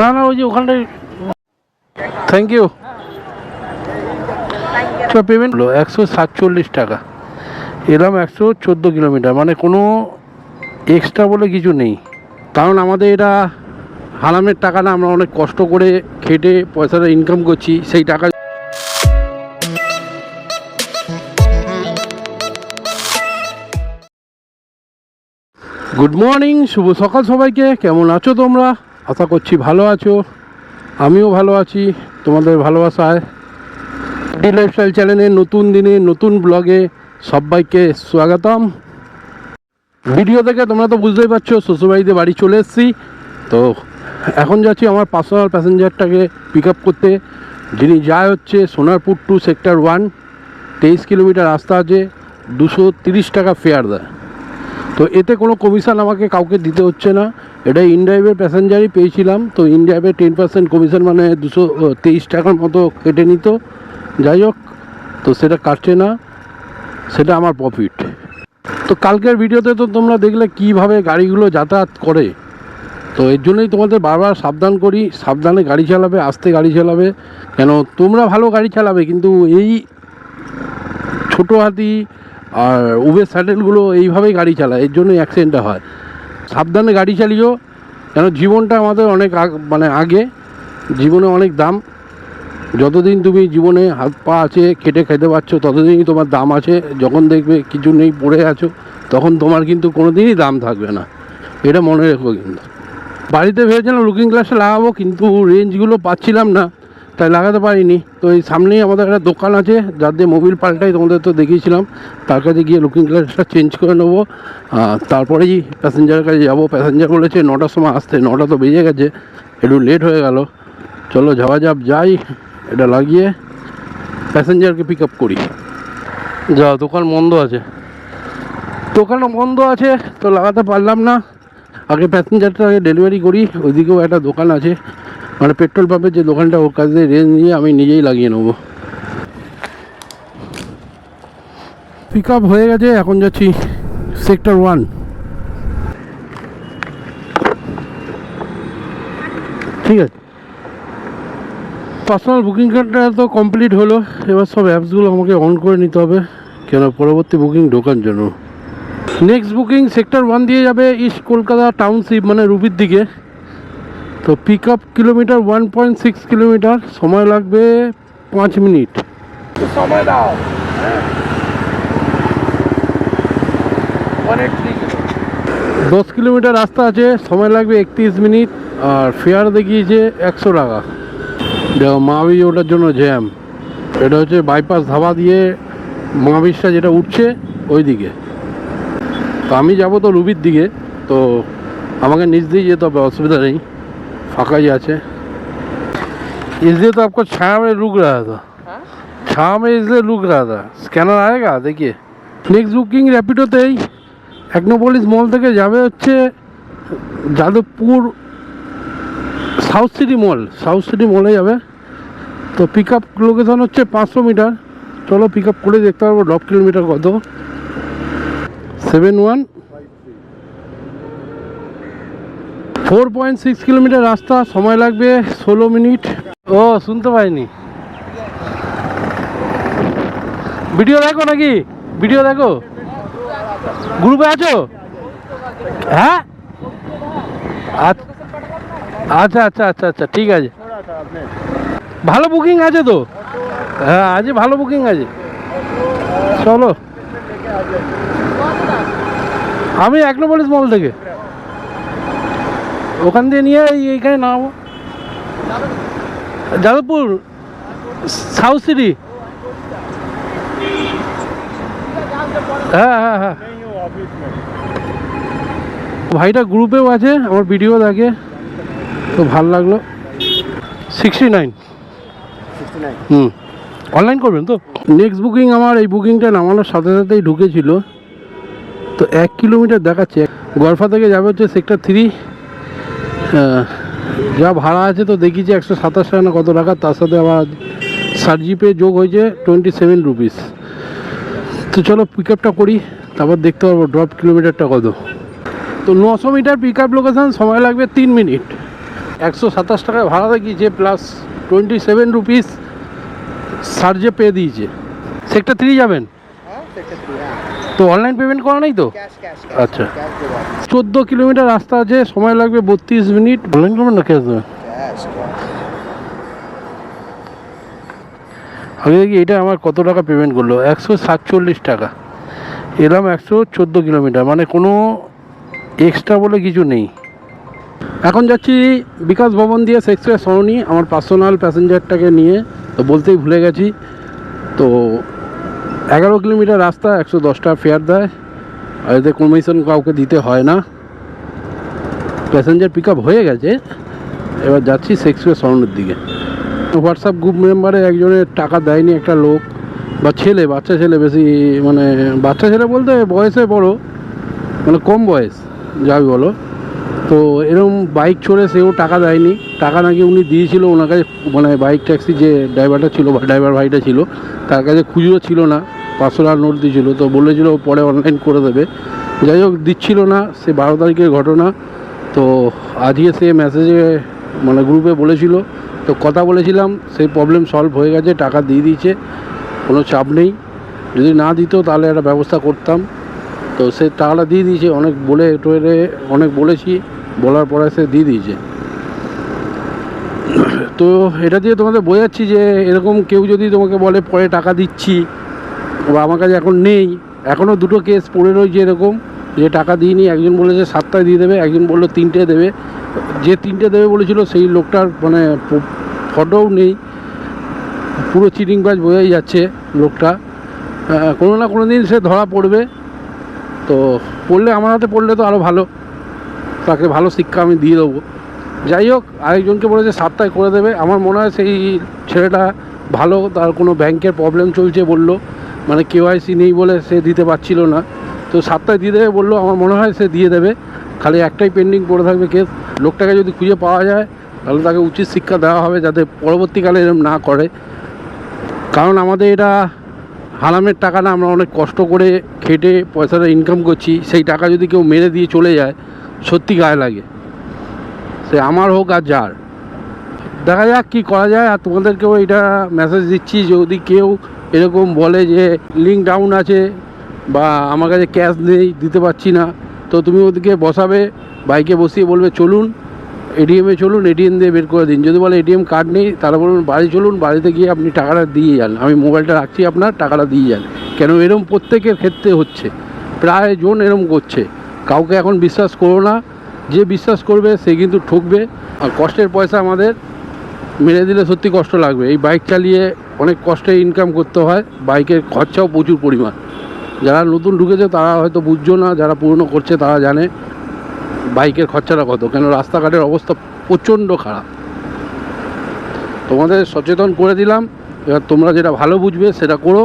না না, ওই যে ওখানটায় থ্যাংক ইউ পেমেন্ট হলো একশো সাতচল্লিশ টাকা। এলাম একশো চোদ্দ কিলোমিটার মানে কোনো এক্সট্রা বলে কিছু নেই। কারণ আমাদের এটা হারামের টাকা না, আমরা অনেক কষ্ট করে খেটে পয়সাটা ইনকাম করছি, সেই টাকা গুড মর্নিং শুভ সকাল সবাইকে, কেমন আছো তোমরা? আশা করছি ভালো আছো। আমিও ভালো আছি, তোমাদের ভালোবাসায়। ডি লাইফস্টাইল চ্যানেলের নতুন দিনে, নতুন ব্লগে সবাইকে স্বাগতম। ভিডিও থেকে তোমরা তো বুঝতেই পারছ, শ্বশুরবাড়িতে বাড়ি চলে এসেছি। তো এখন যাচ্ছি আমার পার্সোনাল প্যাসেঞ্জারটাকে পিক আপ করতে। যিনি যায় হচ্ছে সোনারপুর টু সেক্টর ওয়ান তেইশ কিলোমিটার রাস্তা আছে, দুশো তিরিশ টাকা ফেয়ার দেয়। তো এতে কোনো কমিশন আমাকে কাউকে দিতে হচ্ছে না। এটা ইনড্রাইভের প্যাসেঞ্জারই পেয়েছিলাম, তো ইনড্রাইভের টেন পার্সেন্ট কমিশন মানে দুশো তেইশ টাকার মতো কেটে নিত। যাই হোক, তো সেটা কাটছে না, সেটা আমার প্রফিট তো কালকের ভিডিওতে তো তোমরা দেখলে কীভাবে গাড়িগুলো যাতায়াত করে। তো এর জন্যই তোমাদের বারবার সাবধান করি, সাবধানে গাড়ি চালাবে, আস্তে গাড়ি চালাবে। কেন, তোমরা ভালো গাড়ি চালাবে, কিন্তু এই ছোটো হাতি আর উবের স্যান্ডেলগুলো এইভাবেই গাড়ি চালায়, এর জন্যই অ্যাক্সিডেন্টটা হয়। সাবধানে গাড়ি চালিও। কেন জীবনটা আমাদের অনেক মানে আগে, জীবনে অনেক দাম। যতদিন তুমি জীবনে হাত পা আছে কেটে খেতে পারছ, ততদিনই তোমার দাম আছে। যখন দেখবে কিছু নেই, পড়ে আছো, তখন তোমার কিন্তু কোনো দিনই দাম থাকবে না। এটা মনে রেখো কিন্তু। বাড়িতে ভেবেছিলাম লুকিং গ্লাসটা লাগাবো, কিন্তু রেঞ্জগুলো পাচ্ছিলাম না। তাই লাগাতে পারিনি। তো এই সামনেই আমাদের একটা দোকান আছে, যার দিয়ে মোবিল পাল্টাই তোমাদের তো দেখিয়েছিলাম। তার কাছে গিয়ে লুকিং গ্লাসটা চেঞ্জ করে নেব। তারপরেই প্যাসেঞ্জারের কাছে যাব। প্যাসেঞ্জার বলেছে, নটার সময় আসতে, নটা তো বেজে গেছে, একটু লেট হয়ে গেল। চলো যাওয়া যাক, যাই, এটা লাগিয়ে প্যাসেঞ্জারকে পিক আপ করি। যা, দোকান বন্ধ আছে। দোকানও বন্ধ আছে, তো লাগাতে পারলাম না। আগে প্যাসেঞ্জারটা আগে ডেলিভারি করি, ওইদিকেও একটা দোকান আছে। মানে পেট্রোল পাম্পের যে দোকানটা ওর কাছে রেঞ্জ নিয়ে আমি নিজেই লাগিয়ে নেব। পিক আপ হয়ে গেছে এখন যাচ্ছি সেক্টর ওয়ান ঠিক আছে। পার্সোনাল বুকিং কার্ডটা তো কমপ্লিট হলো এবার সব অ্যাপসগুলো আমাকে অন করে নিতে হবে কেন পরবর্তী বুকিং ঢোকার জন্য। নেক্সট বুকিং সেক্টর ওয়ান দিয়ে যাবে ইস্ট কলকাতা টাউনশিপ মানে রুবির দিকে। তো pick up kilometre one point six kilometre সময় লাগবে পাঁচ মিনিট। সময় দাও। দশ কিলোমিটার রাস্তা আছে সময় লাগবে একত্রিশ মিনিট আর ফেয়ার দেখিয়েছে একশো টাকা। দেখো মাবি ওটার জন্য জ্যাম এটা হচ্ছে বাইপাস ধাবা দিয়ে মাবিসটা যেটা উঠছে ওই দিকে তো আমি যাব তো রুবির দিকে তো আমাকে নিচ দিয়ে যেতে হবে অসুবিধা নেই। ফাঁকাই আছে। आचे इसलिए तो आपको छाया में रुक रहा था छाया में इसलिए रुक रहा স্ক্যানার আয়েগা দেখি। নেক্সট বুকিং র্যাপিডোতেই একনোপলিস মল থেকে যাবে হচ্ছে Jadavpur south city mall. South city মলে যাবে। তো পিক আপ লোকেশন হচ্ছে পাঁচশো মিটার। চলো পিক আপ করে দেখতে পারব ডব কিলোমিটার কত। Seven one four point six kilometre রাস্তা, সময় লাগবে ষোলো মিনিট। ও, শুনতে পাইনি। ভিডিও দেখো নাকি? ভিডিও দেখো। গ্রুপে আছো? হ্যাঁ? আচ্ছা আচ্ছা আচ্ছা আচ্ছা ঠিক আছে। ভালো বুকিং আছে তো? হ্যাঁ আজ ভালো বুকিং আছে। চলো। আমি একনোপলিস মল থেকে। ওখান দিয়ে নিয়ে এই এইখানে নামাবো। Jadavpur south city. হ্যাঁ হ্যাঁ হ্যাঁ। ভাইটা গ্রুপেও আছে আমার ভিডিও দেখে। তো ভালো লাগল। সিক্সটি নাইন হুম। অনলাইন করবেন তো? নেক্সট বুকিং আমার এই বুকিংটা নামানোর সাথে সাথেই ঢুকেছিল। তো এক কিলোমিটার দেখাচ্ছে। গরফা থেকে যাবে হচ্ছে সেক্টর থ্রি যা ভাড়া আছে তো দেখিছি একশো সাতাশ টাকা না কত টাকা তার সাথে আবার সার্জিপে যোগ হয়েছে টোয়েন্টি সেভেন রুপিস তো চলো পিক আপটা করি তারপর দেখতে পারব ড্রপ কিলোমিটারটা কত। তো নশো মিটার পিক আপ লোকেশান সময় লাগবে তিন মিনিট। একশো সাতাশ টাকায় ভাড়া দেখিয়েছে প্লাস টোয়েন্টি সেভেন রুপিস সার্জে পে দিয়েছে। সেক্টর থ্রি যাবেন? হ্যাঁ হ্যাঁ তো অনলাইন পেমেন্ট করা নেই তো? আচ্ছা। চোদ্দ কিলোমিটার রাস্তা আছে সময় লাগবে বত্রিশ মিনিট। অনলাইন পেমেন্ট না ক্যাশ দেবেন? আগে দেখি এটা আমার কত টাকা পেমেন্ট করল? একশো সাতচল্লিশ টাকা। এলাম একশো চোদ্দ কিলোমিটার মানে কোনো এক্সট্রা বলে কিছু নেই। এখন যাচ্ছি বিকাশ ভবন দিয়ে এক্সপ্রেস সরণি আমার পার্সোনাল প্যাসেঞ্জারটাকে নিয়ে। তো বলতেই ভুলে গেছি। তো এগারো কিলোমিটার রাস্তা, একশো দশ টাকা ফেয়ার দেয়। আর এতে কমিশন কাউকে দিতে হয় না। প্যাসেঞ্জার পিক হয়ে গেছে। এবার যাচ্ছি এক্সপ্রেস সরণির দিকে। হোয়াটসঅ্যাপ গ্রুপ মেম্বারে একজনের টাকা দেয়নি একটা লোক, বা ছেলে, বাচ্চা ছেলে বেশি মানে বাচ্চা ছেলে বলতে বয়সে বড় মানে কম বয়স, যাই বলো। তো এরকম বাইক চড়ে সেও টাকা দেয়নি। টাকা নাকি উনি দিয়েছিল ওনার কাছে মানে বাইক ট্যাক্সি যে ড্রাইভারটা ছিল বা ড্রাইভার ভাইটা ছিল, তার কাছে খুচরো ছিল না। পাঁচশো টাকা নোট দিয়েছিল, তো বলেছিল পরে অনলাইন করে দেবে। যাই হোক, দিচ্ছিল না, সে বারো তারিখের ঘটনা। তো আজকে সে মেসেজে মানে গ্রুপে বলেছিল, তো কথা বলেছিলাম, সেই প্রবলেম সলভ হয়ে গেছে, টাকা দিয়ে দিয়েছে, কোনো চাপ নেই। যদি না দিত, তাহলে একটা ব্যবস্থা করতাম। তো সে টাকাটা দিয়ে দিয়েছে, অনেক বলে টোয়েলে অনেক বলেছি, বলার পরে সে দিয়ে দিয়েছে। তো এটা দিয়ে তোমাদের বোঝাচ্ছি যে, এরকম কেউ যদি তোমাকে বলে, পরে টাকা দিচ্ছি বা আমার কাছে এখন নেই। এখনও দুটো কেস পড়ে রয়েছে এরকম। যে টাকা দিইনি, একজন বলেছে সাতটায় দিয়ে দেবে, একজন বলল তিনটে দেবে। যে তিনটে দেবে বলেছিল, সেই লোকটার মানে ফটোও নেই। পুরো চিটিং বাজ বোঝাই যাচ্ছে লোকটা। কোনো না কোনো দিন সে ধরা পড়বে। তো পড়লে আমার হাতে পড়লে তো আরও ভালো। তাকে ভালো শিক্ষা আমি দিয়ে দেবো। যাই হোক, আরেকজনকে বলেছে সাতটায় করে দেবে। আমার মনে হয় সেই ছেলেটা ভালো, তার কোনো ব্যাংকের প্রবলেম চলছে বলল। মানে কেওয়াইসি নেই বলে সে দিতে পারছিল না। তো সাতটায় দিয়ে দেবে বলল, আমার মনে হয় সে দিয়ে দেবে। খালি একটাই পেন্ডিং পড়ে থাকবে কেস লোকটাকে যদি খুঁজে পাওয়া যায়, তাহলে তাকে উচিত শিক্ষা দেওয়া হবে যাতে পরবর্তীকালে এরকম না করে। কারণ আমাদের এটা হারামের টাকা না, আমরা অনেক কষ্ট করে খেটে পয়সাটা ইনকাম করছি। সেই টাকা যদি কেউ মেরে দিয়ে চলে যায়, সত্যি গায়ে লাগে। সে আমার হোক আর যার। দেখা যাক কী করা যায়। আর তোমাদেরকেও এটা মেসেজ দিচ্ছি, যদি কেউ এরকম বলে যে লিঙ্ক ডাউন আছে বা আমার কাছে ক্যাশ নেই, দিতে পারছি না। তো তুমি ওদিকে বসাবে বাইকে বসিয়ে বলবে, চলুন এটিএমে চলুন এটিএম দিয়ে বের করে দিন। যদি বলে এটিএম কার্ড নেই, তাহলে বলুন, বাড়ি চলুন, বাড়িতে গিয়ে আপনি টাকাটা দিয়ে যান। আমি মোবাইলটা রাখছি আপনার, টাকাটা দিয়ে যান। কেন এরম প্রত্যেকের ক্ষেত্রে হচ্ছে। প্রায় জন এরম করছে। কাউকে এখন বিশ্বাস করো না। যে বিশ্বাস করবে, সে কিন্তু ঠকবে। আর কষ্টের পয়সা আমাদের। মেরে দিলে সত্যি কষ্ট লাগবে। এই বাইক চালিয়ে অনেক কষ্টে ইনকাম করতে হয়। বাইকের খরচাও প্রচুর পরিমাণ। যারা নতুন ঢুকেছে, তারা হয়তো বুঝছ না, যারা পুরনো করছে, তারা জানে বাইকের খরচাটা কত। কেন রাস্তাঘাটের অবস্থা প্রচণ্ড খারাপ। তোমাদের সচেতন করে দিলাম। এবার তোমরা যেটা ভালো বুঝবে, সেটা করো।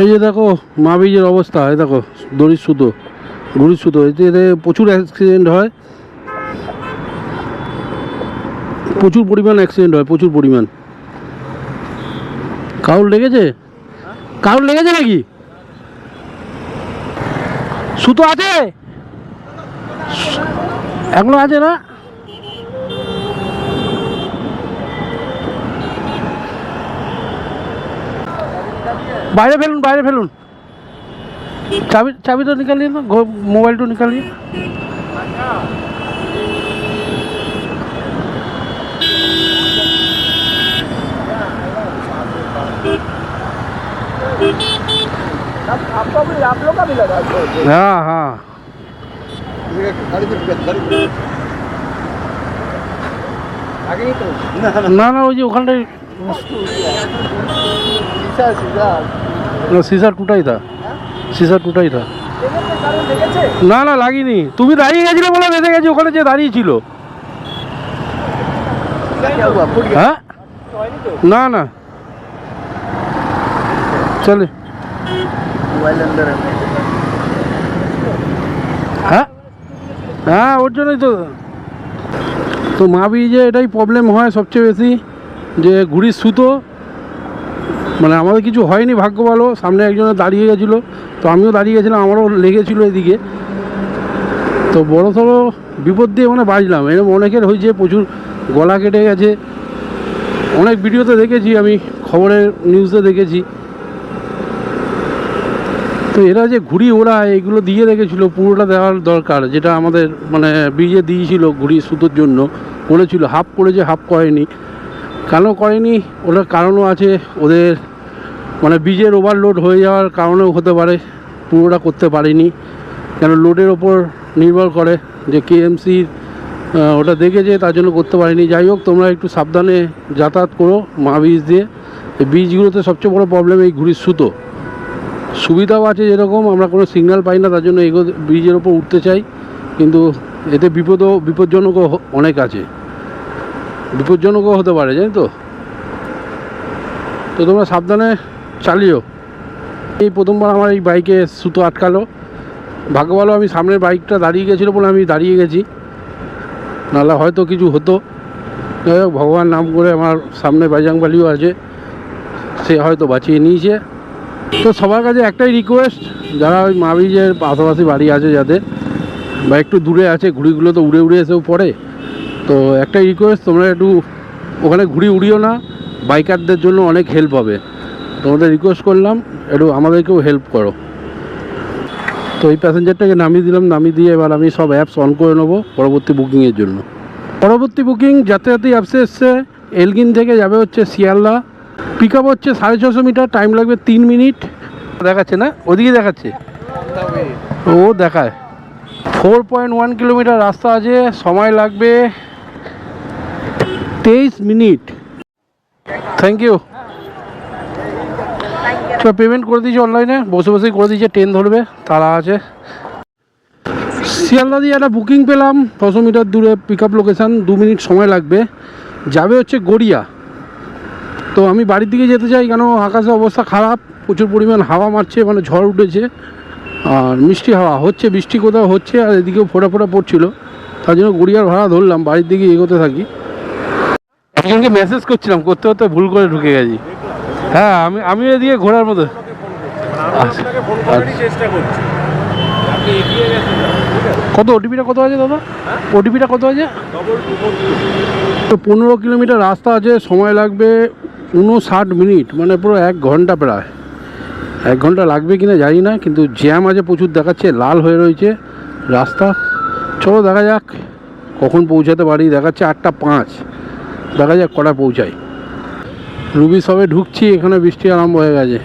এই যে দেখো মা বীজের অবস্থা। এই দেখো, দড়ির সুতো, ঘুড়ির সুতো। এতে প্রচুর অ্যাক্সিডেন্ট হয়। প্রচুর পরিমাণ অ্যাক্সিডেন্ট হয়, প্রচুর পরিমাণ। কারোর লেগেছে? কারোর লেগেছে নাকি? সুতো আছে? এখনও আছে না? বাইরে ফেলুন বাইরে ফেলুন। চাবি চাবি তো নিকালিয়ে না মোবাইল তো নিকালিয়ে हाँ हाँ না না, ওই যে ওখানটায় সিসার টুটাই থা। সিসার টুটাই থা। না না, লাগিনি। তুমি দাঁড়িয়ে গেছিলে বলে বেঁধে গেছি, ওখানে যে দাঁড়িয়েছিল হ্যাঁ? না না। চলে। হ্যাঁ ওর জন্যই তো। তো মা যে এটাই প্রবলেম হয় সবচেয়ে বেশি, যে ঘুড়ির সুতো মানে আমাদের কিছু হয়নি ভাগ্য ভালো, সামনে একজনে দাঁড়িয়ে গেছিল, তো আমিও দাঁড়িয়ে গেছিলাম, আমারও লেগেছিলো এদিকে। তো বড় সড়ো বিপদ দিয়ে মানে বাজলাম এরকম অনেকের হয়েছে, প্রচুর গলা কেটে গেছে। অনেক ভিডিওতে দেখেছি আমি, খবরের নিউজে দেখেছি। এরা যে ঘুড়ি, ওরা এগুলো দিয়ে রেখেছিল, পুরোটা দেওয়ার দরকার, যেটা আমাদের মানে ব্রিজে দিয়েছিল ঘুড়ি সুতোর জন্য। করেছিল হাফ করেছে, হাফ করেনি। কেন করেনি? ওটার কারণও আছে, ওদের মানে বীজের ওভারলোড হয়ে যাওয়ার কারণেও হতে পারে, পুরোটা করতে পারেনি। কেন লোডের ওপর নির্ভর করে যে কেএমসির ওটা দেখেছে, তার জন্য করতে পারিনি। যাই হোক, তোমরা একটু সাবধানে যাতায়াত করো মা বীজ দিয়ে বীজগুলোতে সবচেয়ে বড় প্রবলেম এই ঘুড়ির সুতো। সুবিধাও আছে যেরকম, আমরা কোনো সিগন্যাল পাই না, তার জন্য এগো, ব্রিজের ওপর উঠতে চাই। কিন্তু এতে বিপদও বিপজ্জনকও অনেক আছে। বিপজ্জনকও হতে পারে, জানি তো? তো তোমরা সাবধানে চালিও। এই প্রথমবার আমার এই বাইকে সুতো আটকালো। ভাগ্য ভালো আমি সামনের বাইকটা দাঁড়িয়ে গেছিল বলে আমি দাঁড়িয়ে গেছি। নাহলে হয়তো কিছু হতো। যাই হোক, ভগবান নাম করে আমার সামনে বাইজাংবালিও আছে। সে হয়তো বাঁচিয়ে নিয়েছে। তো সবার কাছে একটাই রিকোয়েস্ট যারা ওই মাবিজের পাশাপাশি বাড়ি আছে যাদের, বা একটু দূরে আছে, ঘুড়িগুলো তো উড়ে উড়ে এসেও পড়ে, তো একটাই রিকোয়েস্ট তোমরা একটু ওখানে ঘুড়ি উড়িও না বাইকারদের জন্য অনেক হেল্প হবে। তোমাদের রিকোয়েস্ট করলাম, একটু আমাদেরকেও হেল্প করো। তো এই প্যাসেঞ্জারটাকে নামিয়ে দিলাম, নামিয়ে দিয়ে এবার আমি সব অ্যাপস অন করে নেব পরবর্তী বুকিংয়ের জন্য। পরবর্তী বুকিং যাতায়াতি অ্যাপসে এসছে এলগিন থেকে যাবে হচ্ছে শিয়ালদা। পিক আপ হচ্ছে সাড়ে ছশো মিটার টাইম লাগবে তিন মিনিট। দেখাচ্ছে না? ওদিকে দেখাচ্ছে। ও দেখায়। ফোর পয়েন্ট ওয়ান কিলোমিটার রাস্তা আছে সময় লাগবে তেইশ মিনিট। থ্যাংক ইউ তো পেমেন্ট করে দিয়েছি অনলাইনে বসে বসেই করে দিয়েছে ট্রেন ধরবে তারা আছে। শিয়ালদা দিয়ে একটা বুকিং পেলাম ছশো মিটার দূরে পিক আপ লোকেশান দু মিনিট সময় লাগবে। যাবে হচ্ছে গড়িয়া। তো আমি বাড়ির দিকে যেতে চাই কেন আকাশের অবস্থা খারাপ প্রচুর পরিমাণ হাওয়া মারছে মানে ঝড় উঠেছে আর মিষ্টি হাওয়া হচ্ছে বৃষ্টি কোথাও হচ্ছে আর এদিকেও ফোটা ফোটা পড়ছিল তার জন্য গড়িয়ার ভাড়া ধরলাম বাড়ির দিকে এগোতে থাকি। একজনকে মেসেজ করছিলাম করতে করতে ভুল করে ঢুকে গেছি। হ্যাঁ আমি আমি এদিকে ঘোরার মতো। আচ্ছা, কত ওটিপিটা কত আছে দাদা? ওটিপিটা কত আছে? তো পনেরো কিলোমিটার রাস্তা আছে সময় লাগবে উনষাট মিনিট মানে পুরো এক ঘণ্টা প্রায়। এক ঘণ্টা লাগবে কিনা জানি না, কিন্তু জ্যাম আছে প্রচুর দেখাচ্ছে, লাল হয়ে রয়েছে রাস্তা। চলো দেখা যাক কখন পৌঁছাতে পারি, দেখাচ্ছে আটটা পাঁচ। দেখা যাক কটা পৌঁছাই রুবি সবে ঢুকছি, এখানে বৃষ্টি আরম্ভ হয়ে গেছে।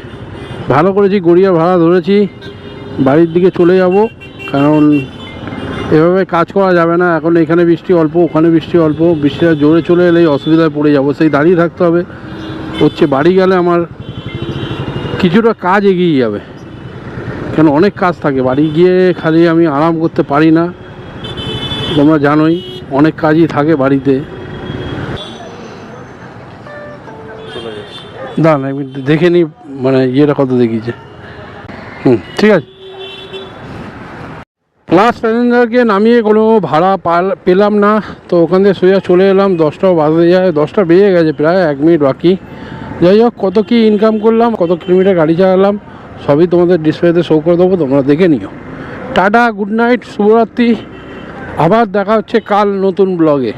ভালো করেছি গড়িয়ার ভাড়া ধরেছি, বাড়ির দিকে চলে যাব, কারণ এভাবে কাজ করা যাবে না। এখন এখানে বৃষ্টি অল্প, ওখানে বৃষ্টি অল্প, বৃষ্টিটা জোরে চলে এলেই অসুবিধায় পড়ে যাব, সেই দাঁড়িয়ে থাকতে হবে। হচ্ছে বাড়ি গেলে আমার কিছুটা কাজ এগিয়ে যাবে। কেন অনেক কাজ থাকে। বাড়ি গিয়ে খালি আমি আরাম করতে পারি না। তোমরা জানোই, অনেক কাজই থাকে বাড়িতে। দাঁড়ান দেখে নিই মানে ইয়েটা কত দেখিয়েছে। হুম, ঠিক আছে। লাস্ট প্যাসেঞ্জারকে নামিয়ে কোনো ভাড়া পেলাম না। তো ওখান থেকে সোজা চলে এলাম দশটাও বাজে যায়, দশটা বেজে গেছে প্রায় এক মিনিট বাকি। যাই হোক, কত কী ইনকাম করলাম, কত কিলোমিটার গাড়ি চালালাম, সবই তোমাদের ডিসপ্লেতে শো করে দেবো, তোমরা দেখে নিও। টাটা গুড নাইট শুভরাত্রি। আবার দেখা হচ্ছে কাল নতুন ব্লগে